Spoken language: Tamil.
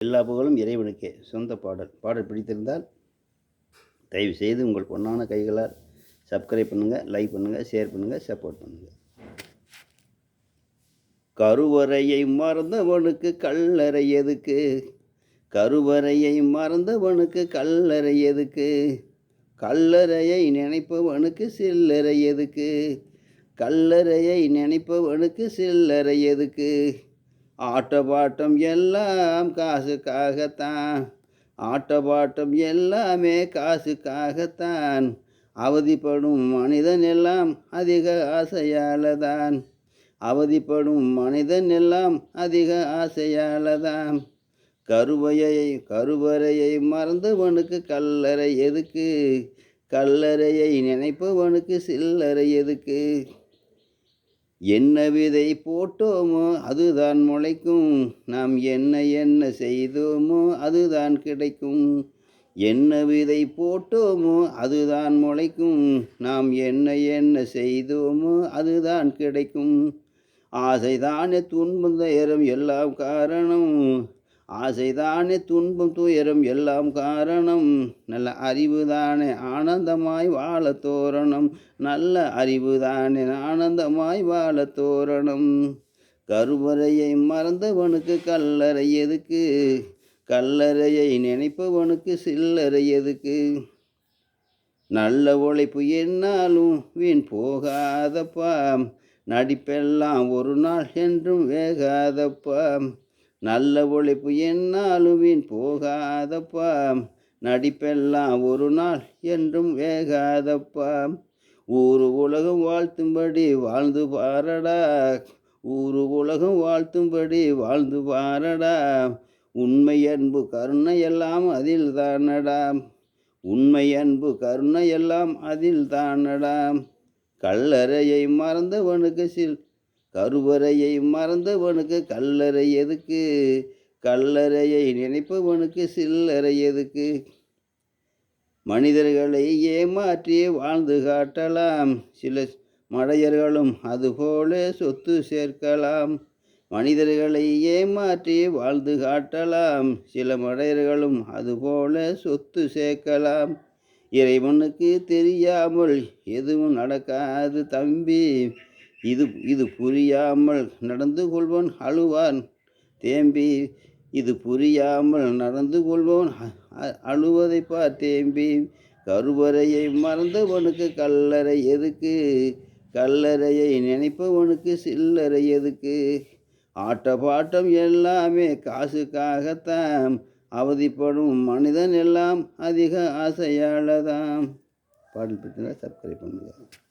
எல்லா புகழும் இறைவனுக்கே. சொந்த பாடல். பாடல் பிடித்திருந்தால் தயவு செய்து உங்கள் பொன்னான கைகளால் சப்ஸ்கிரைப் பண்ணுங்கள் லைக் பண்ணுங்கள் ஷேர் பண்ணுங்கள் சப்போர்ட் பண்ணுங்கள் கருவறையை மறந்தவனுக்கு கல்லறை எதுக்கு? கருவறையை மறந்தவனுக்கு கல்லறை எதுக்கு? கல்லறையை நினைப்பவனுக்கு சில்லறை எதுக்கு? கல்லறையை நினைப்பவனுக்கு சில்லறை எதுக்கு? ஆட்டபாட்டம் எல்லாம் காசுக்காகத்தான். ஆட்டபாட்டம் எல்லாமே காசுக்காகத்தான். அவதிப்படும் மனிதன் எல்லாம் அதிக ஆசையாலதான். அவதிப்படும் மனிதன் எல்லாம் அதிக ஆசையாலதான். கருவையை கருவறையை மறந்தவனுக்கு கல்லறை எதுக்கு? கல்லறையை நினைப்பவனுக்கு சில்லறை எதுக்கு? என்ன விதை போட்டோமோ அதுதான் முளைக்கும். நாம் என்ன என்ன செய்தோமோ அதுதான் கிடைக்கும். என்ன விதை போட்டோமோ அதுதான் முளைக்கும். நாம் என்ன என்ன செய்தோமோ அதுதான் கிடைக்கும். ஆசைதானே துன்பம் துயரம் எல்லாம் காரணம். ஆசைதானே துன்பம் துயரம் எல்லாம் காரணம். நல்ல அறிவுதானே ஆனந்தமாய் வாழ தோரணம். நல்ல அறிவுதானே ஆனந்தமாய் வாழ தோரணம். கருவறையை மறந்தவனுக்கு கல்லறை எதுக்கு? கல்லறையை நினைப்பவனுக்கு சில்லறை எதுக்கு? நல்ல உழைப்பு என்னாலும் வீண் போகாதப்பா. நடிப்பெல்லாம் ஒரு நாள் என்றும் வேகாதப்பா. நல்ல ஒழிப்பு என்னாலும் வீண் போகாதப்பா. நடிப்பெல்லாம் ஒரு நாள் என்றும் வேகாதப்பா. ஊரு உலகம் வாழ்த்தும்படி வாழ்ந்து பாரடா ஊரு உலகம் வாழ்த்தும்படி வாழ்ந்து பாரடா உண்மை அன்பு கருணை எல்லாம் அதில் தானடாம் உண்மை அன்பு கருணை எல்லாம் அதில் தானடாம் கல்லறையை மறந்தவனுக்கு சில் கருவறையை மறந்தவனுக்கு கல்லறை எதுக்கு? கல்லறையை நினைப்பவனுக்கு சில்லறை எதுக்கு? மனிதர்களை ஏமாற்றி வாழ்ந்து காட்டலாம். சில மடையர்களும் அதுபோல சொத்து சேர்க்கலாம். மனிதர்களை ஏமாற்றி வாழ்ந்து காட்டலாம். சில மடையர்களும் அதுபோல சொத்து சேர்க்கலாம். இறைவனுக்கு தெரியாமல் எதுவும் நடக்காது தம்பி. இது இது புரியாமல் நடந்து கொள்வோன் அழுவான். தேம்பி இது புரியாமல் நடந்து கொள்வோன் அழுவதை பார். தேம்பி கருவறையை மறந்தவனுக்கு கல்லறை எதுக்கு? கல்லறையை நினைப்பவனுக்கு சில்லறை எதுக்கு? ஆட்ட பாட்டம் எல்லாமே காசுக்காகத்தான். அவதிப்படும் மனிதன் எல்லாம் அதிக ஆசையாளதாம். பாடல் பிரச்சனை சப்ஸ்கிரைப் பண்ணுங்கள்